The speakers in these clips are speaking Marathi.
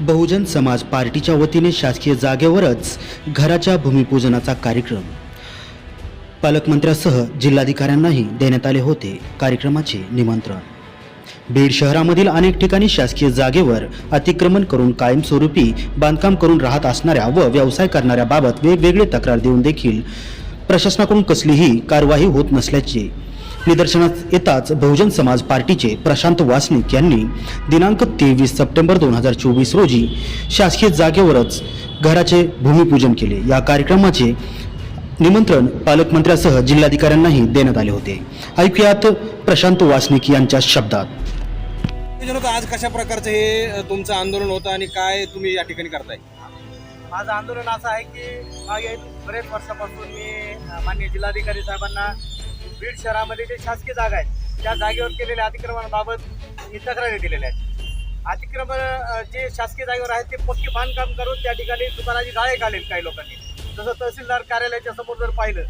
बहुजन समाज पार्टीच्या वतीने शासकीय जागेवरच घराच्या भूमिपूजनाचा कार्यक्रम. पालकमंत्र्यासह जिल्हाधिकाऱ्यांनाही देण्यात आले होते कार्यक्रमाचे निमंत्रण. बीड शहरामधील अनेक ठिकाणी शासकीय जागेवर अतिक्रमण करून कायमस्वरूपी बांधकाम करून राहत असणाऱ्या व व्यवसाय करणाऱ्या बाबत वेगवेगळे तक्रार देऊन देखील प्रशासनाकडून कसलीही कारवाई होत नसल्याचे निदर्शनास येताच बहुजन समाज पार्टीचे प्रशांत वासनिक यांनी दिनांक तेवीस सप्टेंबर दोन हजार चोवीस रोजी शासकीय जागेवरच घराचे भूमिपूजन केले. या कार्यक्रमाचे निमंत्रण पालकमंत्र्यासह जिल्हाधिकाऱ्यांनाही देण्यात आले होते. ऐकूयात प्रशांत वासनिक यांच्या शब्दात. आज कशा प्रकारचं हे तुमचं आंदोलन होतं आणि काय तुम्ही या ठिकाणी करताय? माझं आंदोलन असं आहे की मागे बरेच वर्षापासून मी अ, माननीय जिल्हाधिकारी साहेबांना बीड शहरामध्ये जे शासकीय जागा आहेत त्या जागेवर केलेल्या अतिक्रमणाबाबत मी तक्रारी दिलेल्या आहेत. अतिक्रमण जे शासकीय जागेवर आहेत ते पक्के बांधकाम करून त्या ठिकाणी दुकानाची गाळे घालेल काही लोकांनी. जसं तहसीलदार कार्यालयाच्या समोर जर पाहिलं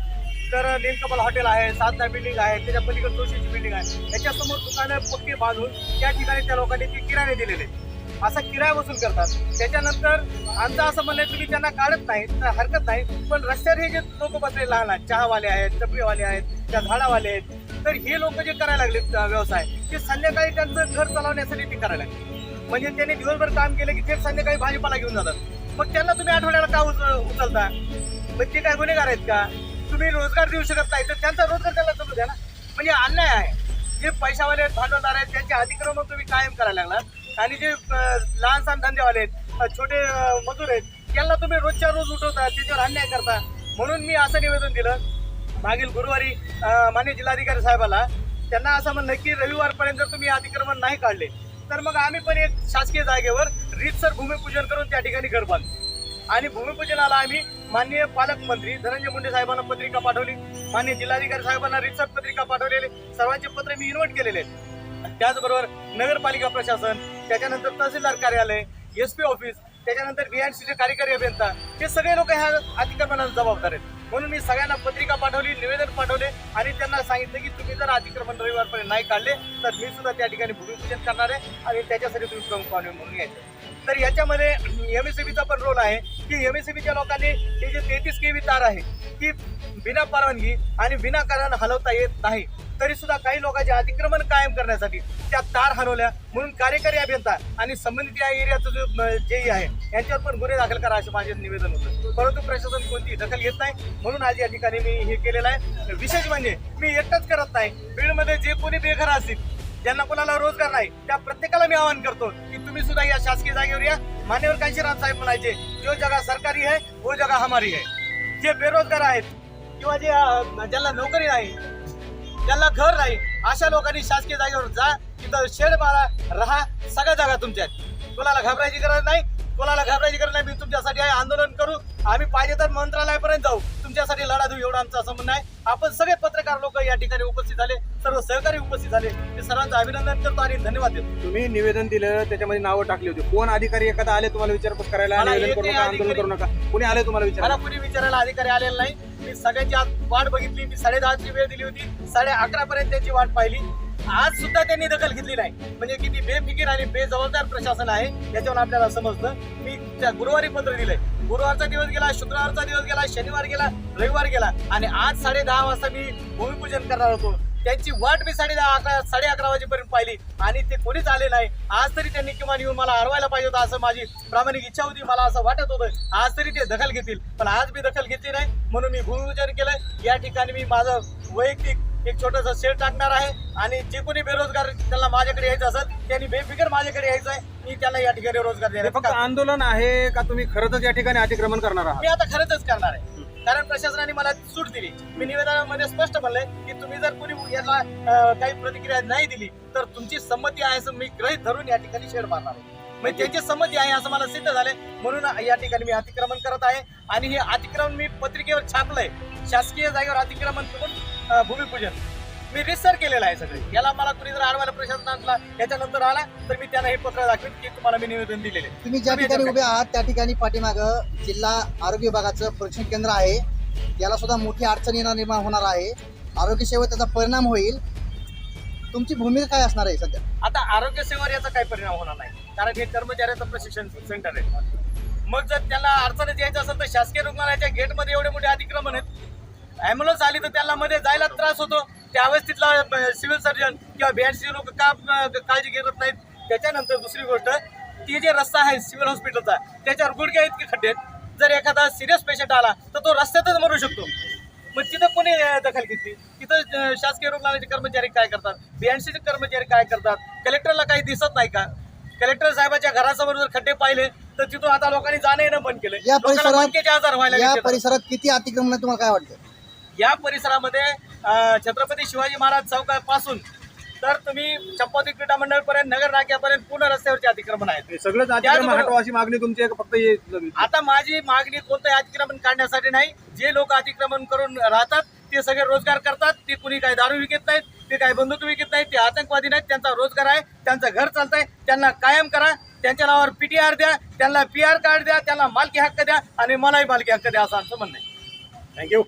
तर नीलकमल हॉटेल आहे साधना बिल्डिंग आहे त्याच्या पलीकडे तुळशीची बिल्डिंग आहे. त्याच्यासमोर दुकानं पक्के बांधून त्या ठिकाणी त्या लोकांनी ते किराणे दिलेले आहेत. असा किराया वसूल करतात. त्याच्यानंतर आमचं असं म्हणणं आहे, तुम्ही त्यांना काढत नाही तर हरकत नाही पण रस्त्यावर हे जे लोक बसले लहान आहेत चहावाले आहेत टपरीवाले आहेत त्या झाडावाले आहेत तर हे लोक जे करायला लागले व्यवसाय ते संध्याकाळी त्यांचं घर चालवण्यासाठी ते करायला लागले. म्हणजे त्यांनी दिवसभर काम केलं की ते संध्याकाळी भाजीपाला घेऊन जातात. मग त्यांना तुम्ही आठवड्याला का उच- उचलता? मग ते काय गुन्हेगार आहेत का? तुम्ही रोजगार देऊ शकत नाही तर त्यांचा रोजगार त्याला चालू द्या ना. म्हणजे अन्याय आहे. जे पैशावाले आहेत भांडवलदार आहेत त्यांचे अतिक्रमण तुम्ही कायम करायला लागलात. आणि जे लहान सहान धंदेवाले आहेत छोटे मजूर आहेत त्यांना तुम्ही रोजच्या रोज उठवता त्याच्यावर अन्याय करता. म्हणून मी असं निवेदन दिलं. मागील गुरुवारी मान्य माननीय जिल्हाधिकारी साहेबाला त्यांना असं म्हणलं की रविवारपर्यंत जर तुम्ही अतिक्रमण नाही काढले. तर मग आम्ही पण एक शासकीय जागेवर रीतसर भूमिपूजन करून त्या ठिकाणी घर बांधू आणि भूमिपूजनाला आम्ही माननीय पालकमंत्री धनंजय मुंडे साहेबांना पत्रिका पाठवली. माननीय जिल्हाधिकारी साहेबांना रितसर पत्रिका पाठवलेले. सर्वांचे पत्र मी इन्व्हर्ट केलेले आहेत. त्याचबरोबर नगरपालिका प्रशासन त्याच्यानंतर तहसीलदार कार्यालय एस पी ऑफिस त्याच्यानंतर बीएनसीचे कार्यकारी अभियंता हे सगळे लोक ह्या अतिक्रमणाला जबाबदार आहेत. म्हणून मी सगळ्यांना पत्रिका पाठवली निवेदन पाठवले आणि त्यांना सांगितलं की तुम्ही जर अतिक्रमण रविवारपर्यंत नाही काढले तर मी सुद्धा त्या ठिकाणी भूमिपूजन करणार आहे आणि त्याच्यासाठी तुम्ही प्रमुख पाहुणे म्हणून यायचे. तर याच्यामध्ये एम एस पण रोल आहे. की एम एस लोकांनी हे जे तेहतीस केवी तार आहे ती बिना परवानगी आणि विनाकारण हलवता येत नाही. तरी सुद्धा काही लोकांचे अतिक्रमण कायम करण्यासाठी त्या तार हलवल्या. म्हणून कार्यकारी अभियंता आणि संबंधित या एरियाचं जो जे आहे यांच्यावर पण गुन्हे दाखल करा असे माझे निवेदन होतं. परंतु प्रशासन कोणती दखल घेत नाही. म्हणून आज या ठिकाणी मी हे केलेलं आहे. विशेष म्हणजे मी एकटाच करत नाही. बीडमध्ये जे कोणी बेघर असतील ज्यांना कोणाला रोजगार नाही त्या प्रत्येकाला मी आवाहन करतो की तुम्ही सुद्धा या शासकीय जागेवर या. मान्यवर कांशीराम साहेब म्हणायचे जो जगा सरकारी आहे वो जगा हमारी आहे जे बेरोजगार आहेत किंवा जे ज्यांना नोकरी नाही ज्यांना घर नाही अशा लोकांनी शासकीय जागेवर जा तिथं शेड मारा राहा सगळ्या जागा तुमच्या आहेत. कोणाला घाबरायची गरज नाही कोणाला घाबरायची गरज नाही. मी तुमच्यासाठी आहे. आंदोलन करू. आम्ही पाहिजे तर मंत्रालयापर्यंत जाऊ. तुमच्यासाठी लढा देऊ. एवढं आमचं असं म्हणणं आहे. आपण सगळे पत्रकार लोक या ठिकाणी उपस्थित झाले. सर्व सहकारी उपस्थित झाले. ते सर्वांचं अभिनंदन करतो आणि धन्यवाद देतो. तुम्ही निवेदन दिलं त्याच्यामध्ये नावं टाकली होती. कोण अधिकारी एखादा आले तुम्हाला विचारपूस करायला? आंदोलन करू नका. कोणी आले तुम्हाला विचारायला? कुणी विचारायला अधिकारी आलेला नाही. मी सगळ्यांची आज वाट बघितली. मी साडे दहाची वेळ दिली होती. साडे अकरा पर्यंत त्यांची वाट पाहिली. आज सुद्धा त्यांनी दखल घेतली नाही म्हणजे किती बेफिकीर आणि बेजबाबदार प्रशासन आहे याच्यावर आपल्याला समजतं. मी त्या गुरुवारी पत्र दिलंय. गुरुवारचा दिवस गेला शुक्रवारचा दिवस गेला शनिवार गेला रविवार गेला. आणि आज साडे दहा वाजता मी भूमिपूजन करणार होतो. त्यांची वाट मी साडे दहा अकरा साडे अकरा वाजेपर्यंत पाहिली. आणि ते कोणीच आले नाही. आज तरी त्यांनी किमान येऊन मला हरवायला पाहिजे होतं असं माझी प्रामाणिक इच्छा होती. मला असं वाटत होतं आज तरी ते दखल घेतील. पण आज मी दखल घेतली नाही. म्हणून मी भूमिपूजन केलं या ठिकाणी मी माझं वैयक्तिक एक छोटंसं शेड टाकणार आहे. आणि जे कोणी बेरोजगार त्यांना माझ्याकडे यायचं असेल त्यांनी बेफिकर माझ्याकडे यायचं आहे. मी त्यांना या ठिकाणी रोजगार हे देणार फक्त आंदोलन आहे का तुम्ही खरंच या ठिकाणी अतिक्रमण करणार आहात? मी आता खरंच करणार आहे. कारण प्रशासनाने मला सूट दिली. मी निवेदनामध्ये स्पष्ट म्हणलंय की तुम्ही जर कोणी याला अं, काही प्रतिक्रिया नाही दिली तर तुमची संमती आहे असं मी गृहीत धरून या ठिकाणी शेड मारणार आहे. म्हणजे त्यांची संमती आहे असं मला सिद्ध झालंय. म्हणून या ठिकाणी मी अतिक्रमण करत आहे. आणि हे अतिक्रमण मी पत्रिकेवर छापलंय. शासकीय जागेवर अतिक्रमण करून भूमिपूजन. मी रिसर केलेलं आहे सगळे. याला मला कुणी जर आडवायला प्रशासनातला याच्यानंतर आला तर मी त्यांना हे पत्र दाखवेन की तुम्हाला मी निवेदन दिलेले. तुम्ही ज्या ठिकाणी उभे आहात त्या ठिकाणी पाठीमाग जिल्हा आरोग्य विभागाचं परीक्षण केंद्र आहे. याला सुद्धा मोठी अडचण निर्माण होणार आहे. आरोग्य सेवेत त्याचा परिणाम होईल. तुमची भूमिका काय असणार आहे सध्या? आता आरोग्य सेवेवर याचा काही परिणाम होणार नाही. कारण हे कर्मचाऱ्याचं प्रशिक्षण सेंटर आहे. मग जर त्यांना अडचणीत यायचं असेल तर शासकीय रुग्णालयाच्या गेटमध्ये एवढे मोठे अतिक्रमण आहेत ॲम्ब्युलन्स आली तर त्यांना मध्ये जायला त्रास होतो. त्यावेळेस तिथला सिव्हिल सर्जन किंवा बीएनसी लोक का काळजी घेत नाहीत. त्याच्यानंतर दुसरी गोष्ट ती जे रस्ता आहे सिव्हिल हॉस्पिटलचा त्याच्यावर गुडघ्या इतके खड्डे जर एखादा सिरियस पेशंट आला तर तो रस्त्यातच मरू शकतो. मग तिथं कोणी दखल घेतली तिथं शासकीय रुग्णालयाचे कर्मचारी काय करतात? बीएनसीचे कर्मचारी काय करतात? कलेक्टरला काही दिसत नाही का? कलेक्टर साहेबाच्या घरासमोर जर खड्डे पाहिले तर तिथून आता लोकांनी जाणं येणं बंद केलं या परिसरात- आजार व्हायला या. परिसरात किती अतिक्रमण तुम्हाला काय वाटतं? या परिसरामध्ये छत्रपती शिवाजी महाराज चौकापासून तर तुम्ही चंपावती क्रीडा मंडळ पर्यंत नगर नाक्यापर्यंत पूर्ण रस्त्यावरचे अतिक्रमण आहेत. सगळंच अशी मागणी तुमची आहे फक्त आता माझी मागणी कोणतंही अतिक्रमण काढण्यासाठी नाही. जे लोक अतिक्रमण करून राहतात ते सगळे रोजगार करतात. ते कुणी काही दारू विकत नाहीत ते काही बंदूक विकत नाहीत ते आतंकवादी नाहीत. त्यांचा रोजगार आहे त्यांचं घर चालतंय. त्यांना कायम करा. त्यांच्या नावावर पीटीआर द्या. त्यांना पी आर कार्ड द्या. त्यांना मालकी हक्क द्या. आणि मलाही मालकी हक्क द्या असं आमचं म्हणणं आहे. थँक्यू